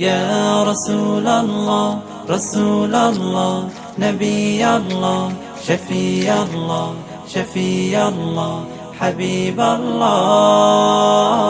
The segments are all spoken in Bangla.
يا رسول الله رسول الله نبي الله شفي الله شفي الله حبيب الله.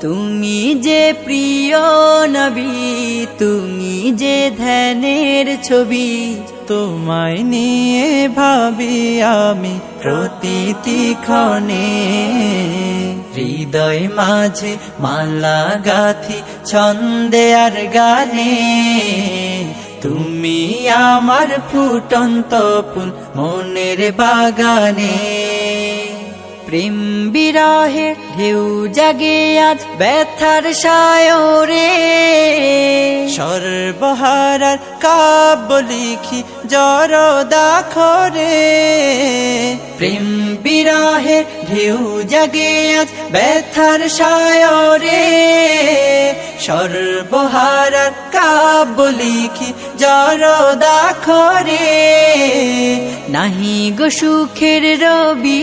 তুমি যে প্রিয় নবী, তুমি যে ধ্যানের ছবি, তোমায় নিয়ে ভাবি আমি প্রতিটি ক্ষণে। হৃদয় মাঝে মালা গাথি, ছন্দে আর গানে। তুমি আমার ফুটন্ত ফুল মনের বাগানে। প্রেম বিরহে ঢেউ জাগে আজ ব্যথার সায়রে। সর্বহারার কাব্য লিখি জরদা খরে। প্রেম বিরহে ঢেউ জাগে আজ ব্যথার সায়রে। সর্বহারার কাব্য লিখি জরদা খরে। নাহি গো সুখের রবি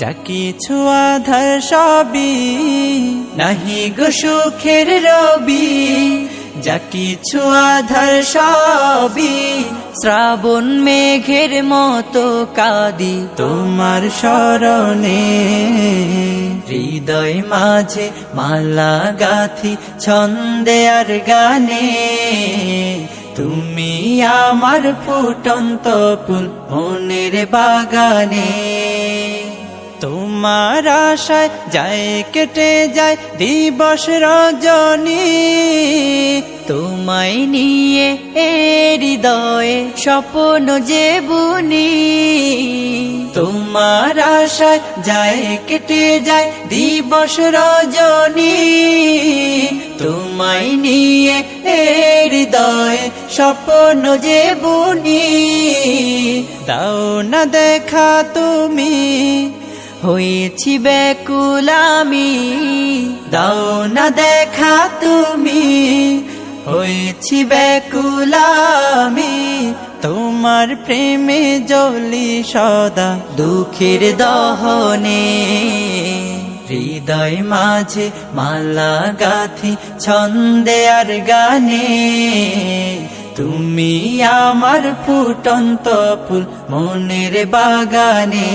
যা কিছু আধার সবই। নাহি গো সুখের রবি, যা কিছু আধার সবই। শ্রাবণ মেঘের মতো কাদি তোমার স্মরণে হৃদয় মাঝে মালা গাথি ছন্দে আর গানে। তুমি আমার ফুটন্ত ফুল মনের বাগানে। তোমার আশায় যায়, কেটে যায় দিবস রজনী। তোমায় নিয়ে হৃদয়ে স্বপ্ন যে বুনি তোমার আশায় যায়, কেটে যায় দিবস রজনী। তোমায় নিয়ে হৃদয় স্বপ্ন যে বুনি দাও না দেখা তুমি হয়েছি বেকুলামি, দাও না দেখা তুমি। হয়েছি বেকুলামি, তোমার প্রেমে জলি সদা দুঃখের দহনে। হৃদয় মাঝে মালা গাথি, ছন্দে আর গানে। তুমি আমার ফুটন্ত ফুল মনের বাগানে।